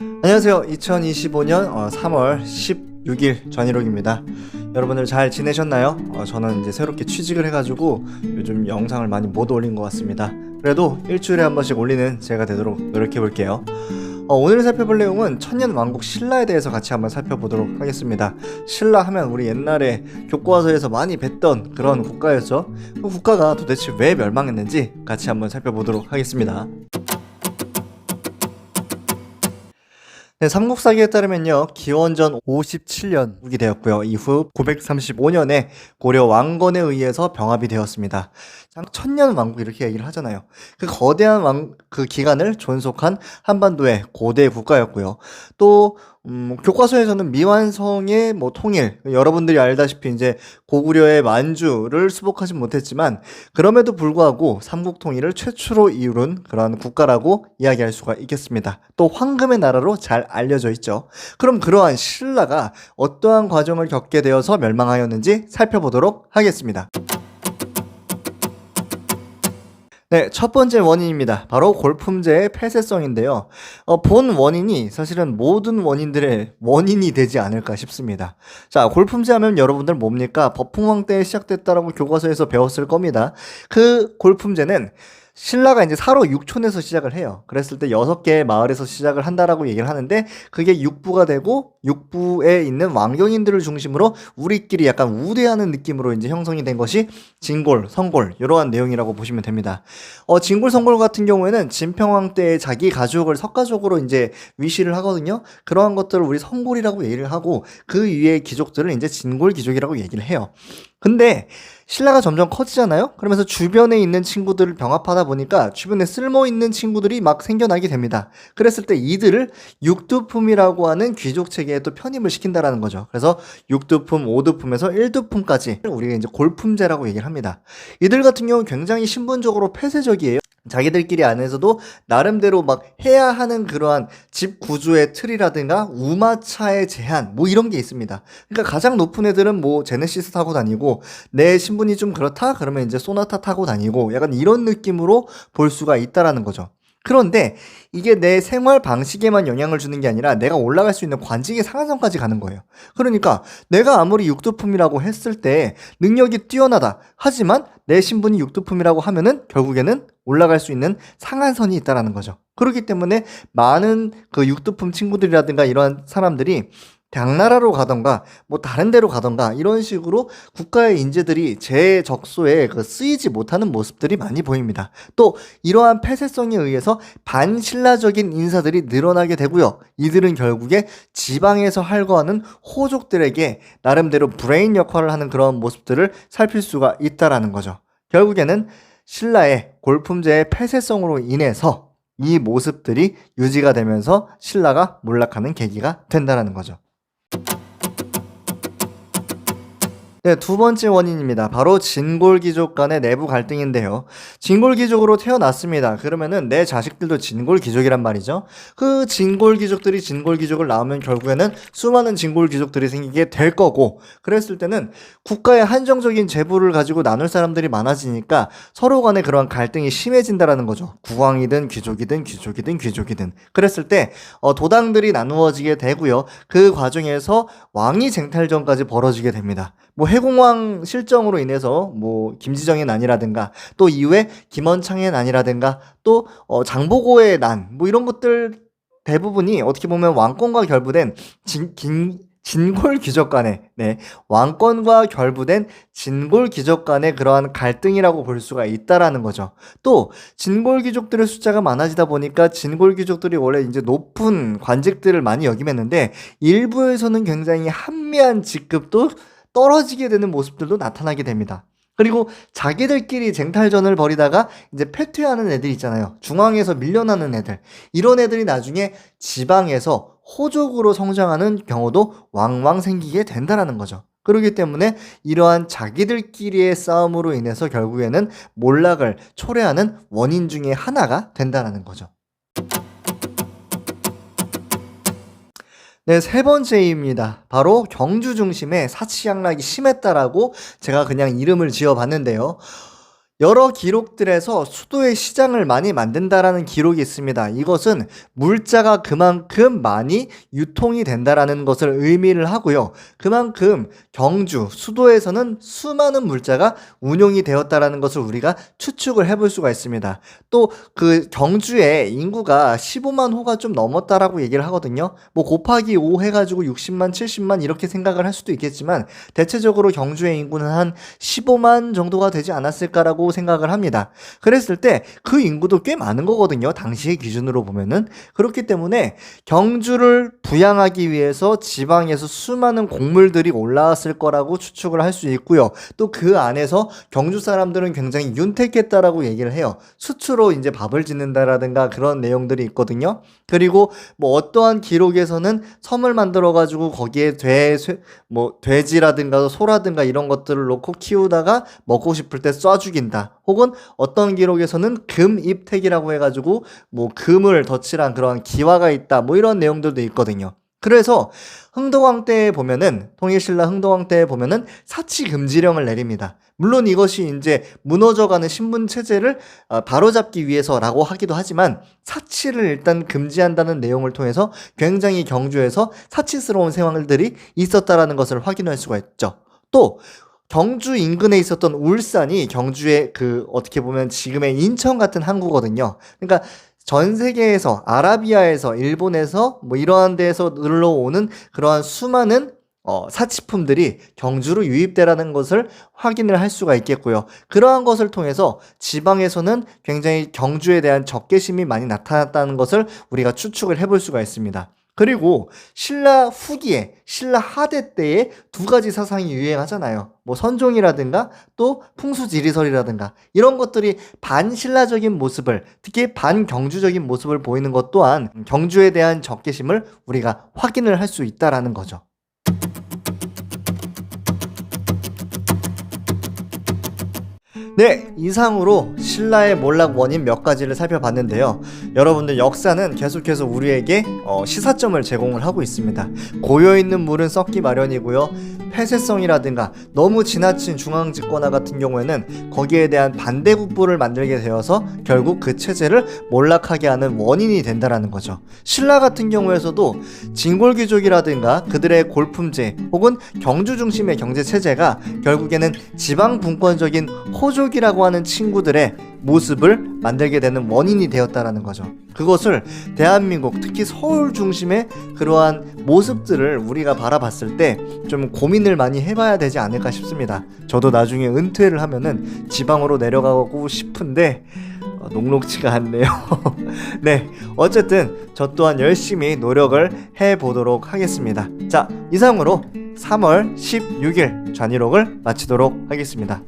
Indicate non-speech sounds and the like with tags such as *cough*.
안녕하세요. 2025년 3월 16일 전일옥입니다. 여러분들 잘 지내셨나요? 어, 저는 이제 새롭게 취직을 해가지고 요즘 영상을 많이 못 올린 것 같습니다. 그래도 일주일에 한 번씩 올리는 제가 되도록 노력해 볼게요. 어, 오늘 살펴볼 내용은 천년 왕국 신라에 대해서 같이 한번 살펴보도록 하겠습니다. 신라 하면 우리 옛날에 교과서에서 많이 뵀던 그런 국가였죠. 그 국가가 도대체 왜 멸망했는지 같이 한번 살펴보도록 하겠습니다. 네, 삼국사기에 따르면요, 기원전 57년 이 되었고요. 이후 935년에 고려 왕건에 의해서 병합이 되었습니다. 천년 왕국 이렇게 얘기를 하잖아요. 그 거대한 왕, 그 기간을 존속한 한반도의 고대 국가였고요. 또 음, 교과서에서는 미완성의 뭐 통일, 여러분들이 알다시피 이제 고구려의 만주를 수복하지 못했지만 그럼에도 불구하고 삼국 통일을 최초로 이룬 그런 국가라고 이야기할 수가 있겠습니다. 또 황금의 나라로 잘 알려져 있죠. 그럼 그러한 신라가 어떠한 과정을 겪게 되어서 멸망하였는지 살펴보도록 하겠습니다. 네, 첫 번째 원인입니다. 바로 골품제의 폐쇄성인데요. 어, 본 원인이 사실은 모든 원인들의 원인이 되지 않을까 싶습니다. 자, 골품제 하면 여러분들 뭡니까? 버풍왕 때 시작됐다라고 교과서에서 배웠을 겁니다. 그 골품제는 신라가 이제 사로 육촌에서 시작을 해요. 그랬을 때 여섯 개의 마을에서 시작을 한다라고 얘기를 하는데 그게 육부가 되고 육부에 있는 왕경인들을 중심으로 우리끼리 약간 우대하는 느낌으로 이제 형성이 된 것이 진골, 성골 이러한 내용이라고 보시면 됩니다. 어, 진골, 성골 같은 경우에는 진평왕 때 자기 가족을 석가족으로 이제 위시를 하거든요. 그러한 것들을 우리 성골이라고 얘기를 하고 그 위에 귀족들을 이제 진골 귀족이라고 얘기를 해요. 근데 신라가 점점 커지잖아요? 그러면서 주변에 있는 친구들을 병합하다 보니까 주변에 쓸모 있는 친구들이 막 생겨나게 됩니다. 그랬을 때 이들을 육두품이라고 하는 귀족 체계에 또 편입을 시킨다라는 거죠. 그래서 육두품, 오두품에서 일두품까지 우리가 이제 골품제라고 얘기를 합니다. 이들 같은 경우 는 굉장히 신분적으로 폐쇄적이에요. 자기들끼리 안에서도 나름대로 막 해야 하는 그러한 집 구조의 틀이라든가 우마차의 제한 뭐 이런 게 있습니다. 그러니까 가장 높은 애들은 뭐 제네시스 타고 다니고 내 신분이 좀 그렇다 그러면 이제 소나타 타고 다니고 약간 이런 느낌으로 볼 수가 있다라는 거죠. 그런데 이게 내 생활 방식에만 영향을 주는 게 아니라 내가 올라갈 수 있는 관직의 상한선까지 가는 거예요. 그러니까 내가 아무리 육두품이라고 했을 때 능력이 뛰어나다. 하지만 내 신분이 육두품이라고 하면은 결국에는 올라갈 수 있는 상한선이 있다라는 거죠. 그렇기 때문에 많은 그 육두품 친구들이라든가 이러한 사람들이 당나라로 가던가 뭐 다른 데로 가던가 이런 식으로 국가의 인재들이 제 적소에 그 쓰이지 못하는 모습들이 많이 보입니다. 또 이러한 폐쇄성에 의해서 반신라적인 인사들이 늘어나게 되고요. 이들은 결국에 지방에서 활거하는 호족들에게 나름대로 브레인 역할을 하는 그런 모습들을 살필 수가 있다라는 거죠. 결국에는 신라의 골품제의 폐쇄성으로 인해서 이 모습들이 유지가 되면서 신라가 몰락하는 계기가 된다는 거죠. 네, 두 번째 원인입니다. 바로 진골귀족 간의 내부 갈등인데요. 진골귀족으로 태어났습니다. 그러면은 내 자식들도 진골귀족이란 말이죠. 그 진골귀족들이 진골귀족을 낳으면 결국에는 수많은 진골귀족들이 생기게 될 거고, 그랬을 때는 국가의 한정적인 재부를 가지고 나눌 사람들이 많아지니까 서로 간의 그러한 갈등이 심해진다라는 거죠. 국왕이든 귀족이든 귀족이든 귀족이든. 그랬을 때 어, 도당들이 나누어지게 되고요. 그 과정에서 왕위 쟁탈전까지 벌어지게 됩니다. 뭐 해공왕 실정으로 인해서 뭐 김지정의 난이라든가 또 이후에 김원창의 난이라든가 또 어, 장보고의 난 뭐 이런 것들 대부분이 어떻게 보면 왕권과 결부된 진, 긴, 진골 귀족 간의 네 왕권과 결부된 진골 귀족 간의 그러한 갈등이라고 볼 수가 있다라는 거죠. 또 진골 귀족들의 숫자가 많아지다 보니까 진골 귀족들이 원래 이제 높은 관직들을 많이 역임했는데 일부에서는 굉장히 한미한 직급도 떨어지게 되는 모습들도 나타나게 됩니다. 그리고 자기들끼리 쟁탈전을 벌이다가 이제 패퇴하는 애들 있잖아요. 중앙에서 밀려나는 애들. 이런 애들이 나중에 지방에서 호족으로 성장하는 경우도 왕왕 생기게 된다라는 거죠. 그렇기 때문에 이러한 자기들끼리의 싸움으로 인해서 결국에는 몰락을 초래하는 원인 중에 하나가 된다라는 거죠. 네, 세 번째입니다. 바로 경주 중심의 사치양락이 심했다라고 제가 그냥 이름을 지어 봤는데요. 여러 기록들에서 수도의 시장을 많이 만든다라는 기록이 있습니다. 이것은 물자가 그만큼 많이 유통이 된다라는 것을 의미를 하고요. 그만큼 경주, 수도에서는 수많은 물자가 운용이 되었다라는 것을 우리가 추측을 해볼 수가 있습니다. 또 그 경주의 인구가 15만 호가 좀 넘었다라고 얘기를 하거든요. 뭐 곱하기 5 해가지고 60만, 70만 이렇게 생각을 할 수도 있겠지만 대체적으로 경주의 인구는 한 15만 정도가 되지 않았을까라고 생각을 합니다. 그랬을 때 그 인구도 꽤 많은 거거든요. 당시의 기준으로 보면은. 그렇기 때문에 경주를 부양하기 위해서 지방에서 수많은 곡물들이 올라왔을 거라고 추측을 할 수 있고요. 또 그 안에서 경주 사람들은 굉장히 윤택했다라고 얘기를 해요. 수추로 이제 밥을 짓는다라든가 그런 내용들이 있거든요. 그리고 뭐 어떠한 기록에서는 섬을 만들어 가지고 거기에 돼, 쇠- 뭐 돼지라든가 소라든가 이런 것들을 놓고 키우다가 먹고 싶을 때 쏴 죽인다. 혹은 어떤 기록에서는 금입택이라고 해가지고 뭐 금을 덧칠한 그런 기와가 있다. 뭐 이런 내용들도 있거든요. 그래서 흥덕왕 때에 보면은 통일신라 흥덕왕 때에 보면은 사치 금지령을 내립니다. 물론 이것이 이제 무너져가는 신분 체제를 어, 바로잡기 위해서라고 하기도 하지만 사치를 일단 금지한다는 내용을 통해서 굉장히 경주에서 사치스러운 상황들이 있었다라는 것을 확인할 수가 있죠. 또 경주 인근에 있었던 울산이 경주의 그 어떻게 보면 지금의 인천 같은 항구거든요. 그러니까 전 세계에서 아라비아에서 일본에서 뭐 이러한 데에서 눌러오는 그러한 수많은 어, 사치품들이 경주로 유입되라는 것을 확인을 할 수가 있겠고요. 그러한 것을 통해서 지방에서는 굉장히 경주에 대한 적개심이 많이 나타났다는 것을 우리가 추측을 해볼 수가 있습니다. 그리고 신라 후기에 신라 하대 때에 두 가지 사상이 유행하잖아요. 뭐 선종이라든가 또 풍수지리설이라든가 이런 것들이 반신라적인 모습을 특히 반경주적인 모습을 보이는 것 또한 경주에 대한 적개심을 우리가 확인을 할 수 있다라는 거죠. 네, 이상으로 신라의 몰락 원인 몇 가지를 살펴봤는데요. 여러분들 역사는 계속해서 우리에게 어, 시사점을 제공을 하고 있습니다. 고여 있는 물은 썩기 마련이고요. 폐쇄성이라든가 너무 지나친 중앙 집권화 같은 경우에는 거기에 대한 반대 국부를 만들게 되어서 결국 그 체제를 몰락하게 하는 원인이 된다라는 거죠. 신라 같은 경우에서도 진골귀족이라든가 그들의 골품제 혹은 경주 중심의 경제 체제가 결국에는 지방 분권적인 호족이라고 하는 친구들의 모습을 만들게 되는 원인이 되었다라는 거죠. 그것을 대한민국 특히 서울 중심의 그러한 모습들을 우리가 바라봤을 때 좀 고민을 많이 해봐야 되지 않을까 싶습니다. 저도 나중에 은퇴를 하면은 지방으로 내려가고 싶은데 어, 녹록치가 않네요. *laughs* 네, 어쨌든 저 또한 열심히 노력을 해 보도록 하겠습니다. 자, 이상으로 3월 16일 좌니록을 마치도록 하겠습니다.